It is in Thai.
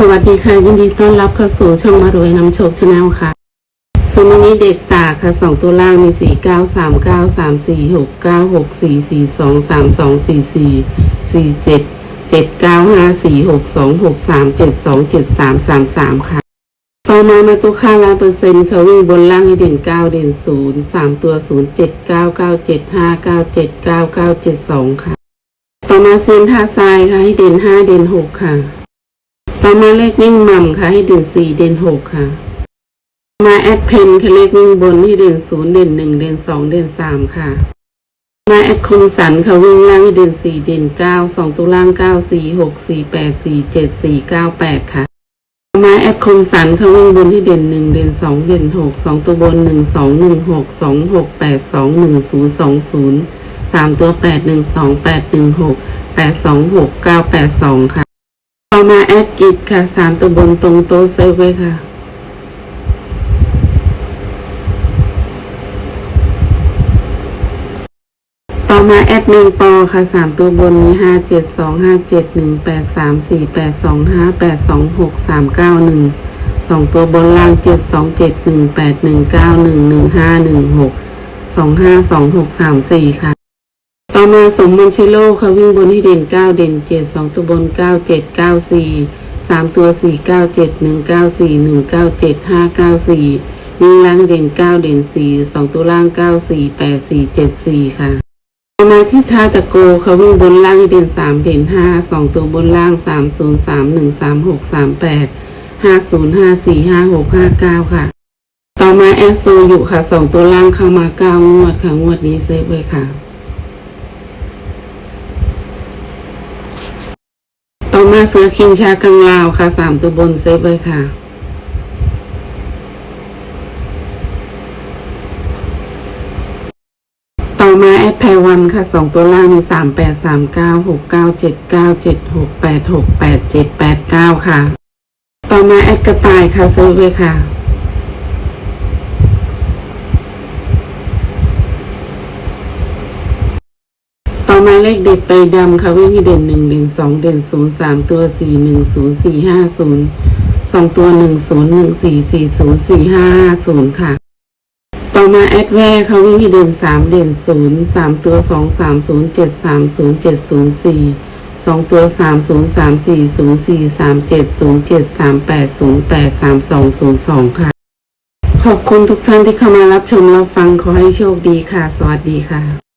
สวัสดีค่ะ ยินดีต้อนรับเข้าสู่ช่องมารวยนำโชคชาแนลค่ะส่วนวันนี้เด็กตาค่ะสองตัวล่างมีสี่เก้าสามเก้าสามสี่หกเก้าหกสี่สี่สองสามสองสี่สี่สี่เจ็ดเจ็ดเก้าห้าสี่หกสองหกสามเจ็ดสองเจ็ดสามสามสามค่ะ ต่อมามาตัวค่าล้านเปอร์เซ็นต์ค่ะวิ่งบนล่างให้เด่นเก้าเด่นศูนย์สามตัวศูนย์เจ็ดเก้าเก้าเจ็ดห้าเก้าเจ็ดเก้าเก้าเจ็ดสองค่ะ ต่อมาเซนท่าทรายค่ะให้เด่นห้าเด่นหกค่ะ ต่อมาเลขวิ่งหม่ำค่ะให้เด่นสี่เด่นหกค่ะ มาแอดเพนค่ะเลขวิ่งบนให้เด่นศูนย์เด่นหนึ่งเด่นสองเด่นสามค่ะ มาแอดคมสันค่ะวิ่งล่างให้เด่นสี่เด่นเก้าสองตัวล่างเก้าสี่หกสี่แปดสี่เจ็ดสี่เก้าแปดค่ะ มาแอดคมสันค่ะวิ่งบนให้เด่นหนึ่งเด่นสองเด่นหกสองตัวบนหนึ่งสองหนึ่งหกสองหกแปดสองหนึ่งศูนย์สองศูนย์สามตัวแปดหนึ่งสองแปดหนึ่งหกแปดสองหกเก้าแปดสองค่ะ มาแอดกิจค่ะสามตัวบนตรงโต๊ะเซฟไว้ค่ะต่อมาแอดมินปอค่ะสามตัวบนมีห้าเจ็ดสองห้าเจ็ดหนึ่งแปดสามสี่แปดสองห้าแปดสองหกสามเก้าหนึ่งสองตัวบนล่างเจ็ดสองเจ็ดหนึ่งแปดหนึ่งเก้าหนึ่งหนึ่งห้าหนึ่งหกสองห้าสองหกสามสี่ค่ะ มาสมมันเชโร่ค่ะวิ่งบนที่เด่น 9 เด่น 7 2 ตัวบน 9 7 9 4 3 ตัว 4 9 7 1 9 4 1 9 7 5 9 4 วิ่งล่างเด่น 9 เด่น 4 2 ตัวล่าง 9 4 8 4 7 4 ค่ะมาที่ทาตะโกค่ะวิ่งบนล่างเด่น 3 เด่น 5 2 ตัวบนล่าง 3 0 3 1 3 6 3 8 5 0 5 4 5 6 5 9 ค่ะ ต่อมาแอสโซอยู่ค่ะ 2 ตัวล่างเข้ามา 9 งวดค่ะ งวดนี้เซฟไว้ค่ะ ต่อมาซื้อคิงชากังลาวค่ะสามตัวบนเซฟไว้ค่ะ ต่อมาแอดแพรวันค่ะสองตัวล่างมีสามแปดสามเก้าหกเก้าเจ็ดเก้าเจ็ดหกแปดหกแปดเจ็ดแปดเก้าค่ะ ต่อมาแอดกระต่ายค่ะเซฟไว้ค่ะ ต่อมายเลขเด็ดไปดำค่ะวิ่งให้เด่นหนึ่งเด่นสองเด่นศูนย์สามตัวสี่หนึ่งศูนย์สี่ห้าศูนย์สองตัวหนึ่งศูนย์หนึ่งสี่สี่ศูนย์สี่ห้าห้าศูนย์ค่ะ ต่อมาแอดแวร์เขาวิ่งให้เด่นสามเด่นศูนย์สามตัวสองสามศูนย์เจ็ดสามศูนย์เจ็ดศูนย์สี่สองตัวสามศูนย์สามสี่ศูนย์สี่สามเจ็ดศูนย์เจ็ดสามแปดศูนย์แปดสามสองศูนย์สองค่ะ ขอบคุณทุกท่านที่เข้ามารับชมรับฟังขอให้โชคดีค่ะ สวัสดีค่ะ